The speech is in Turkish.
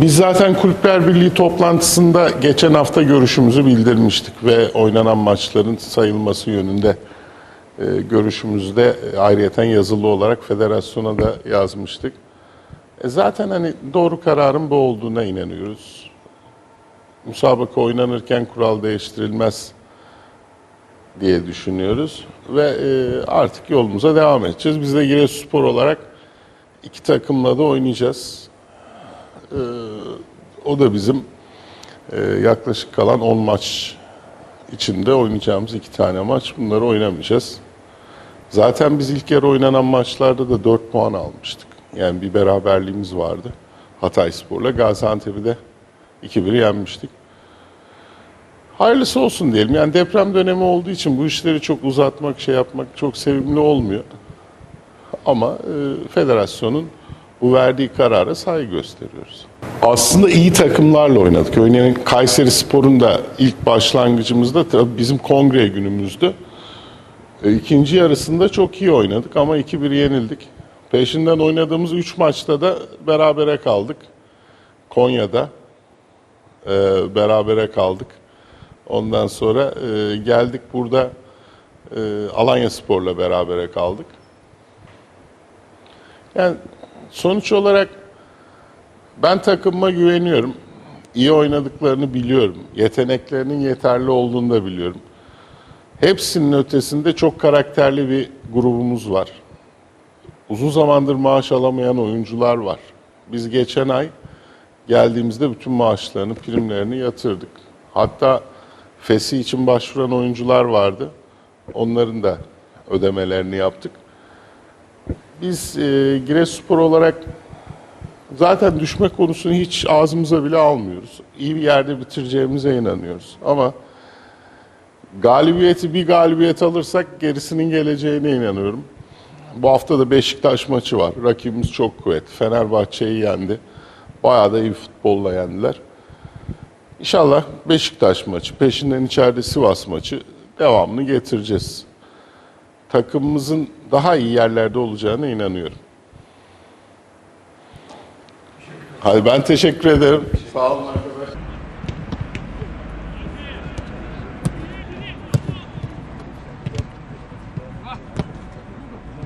Biz zaten Kulüpler Birliği toplantısında geçen hafta görüşümüzü bildirmiştik ve oynanan maçların sayılması yönünde e, görüşümüzü de e, ayrıyeten yazılı olarak federasyona da yazmıştık. E, zaten hani doğru kararın bu olduğuna inanıyoruz. Müsabaka oynanırken kural değiştirilmez diye düşünüyoruz ve e, artık yolumuza devam edeceğiz. Biz de Giresunspor olarak iki takımla da oynayacağız. O da bizim e, yaklaşık kalan 10 maç içinde oynayacağımız iki tane maç. Bunları oynamayacağız. Zaten biz ilk yarı oynanan maçlarda da 4 puan almıştık. Yani bir beraberliğimiz vardı. Hatayspor'la Gaziantep'i de 2-1 yenmiştik. Hayırlısı olsun diyelim. Yani deprem dönemi olduğu için bu işleri çok uzatmak, şey yapmak çok sevimli olmuyor. Ama e, federasyonun bu verdiği karara saygı gösteriyoruz. Aslında iyi takımlarla oynadık. Örneğin Kayseri Spor'un da ilk başlangıcımızda bizim kongre günümüzdü. E, İkinci yarısında çok iyi oynadık ama 2-1 yenildik. Peşinden oynadığımız 3 maçta da berabere kaldık. Konya'da e, berabere kaldık. Ondan sonra e, geldik burada e, Alanya Spor'la berabere kaldık. Yani sonuç olarak ben takımıma güveniyorum. İyi oynadıklarını biliyorum. Yeteneklerinin yeterli olduğunu da biliyorum. Hepsinin ötesinde çok karakterli bir grubumuz var. Uzun zamandır maaş alamayan oyuncular var. Biz geçen ay geldiğimizde bütün maaşlarını, primlerini yatırdık. Hatta FES'i için başvuran oyuncular vardı. Onların da ödemelerini yaptık. Biz e, Giresunspor olarak zaten düşme konusunu hiç ağzımıza bile almıyoruz. İyi bir yerde bitireceğimize inanıyoruz. Ama galibiyeti bir galibiyet alırsak gerisinin geleceğine inanıyorum. Bu hafta da Beşiktaş maçı var. Rakibimiz çok kuvvetli. Fenerbahçe'yi yendi. Bayağı da iyi futbolla yendiler. İnşallah Beşiktaş maçı, peşinden içeride Sivas maçı devamını getireceğiz. Takımımızın daha iyi yerlerde olacağına inanıyorum. Hadi ben teşekkür ederim. Sağ olun.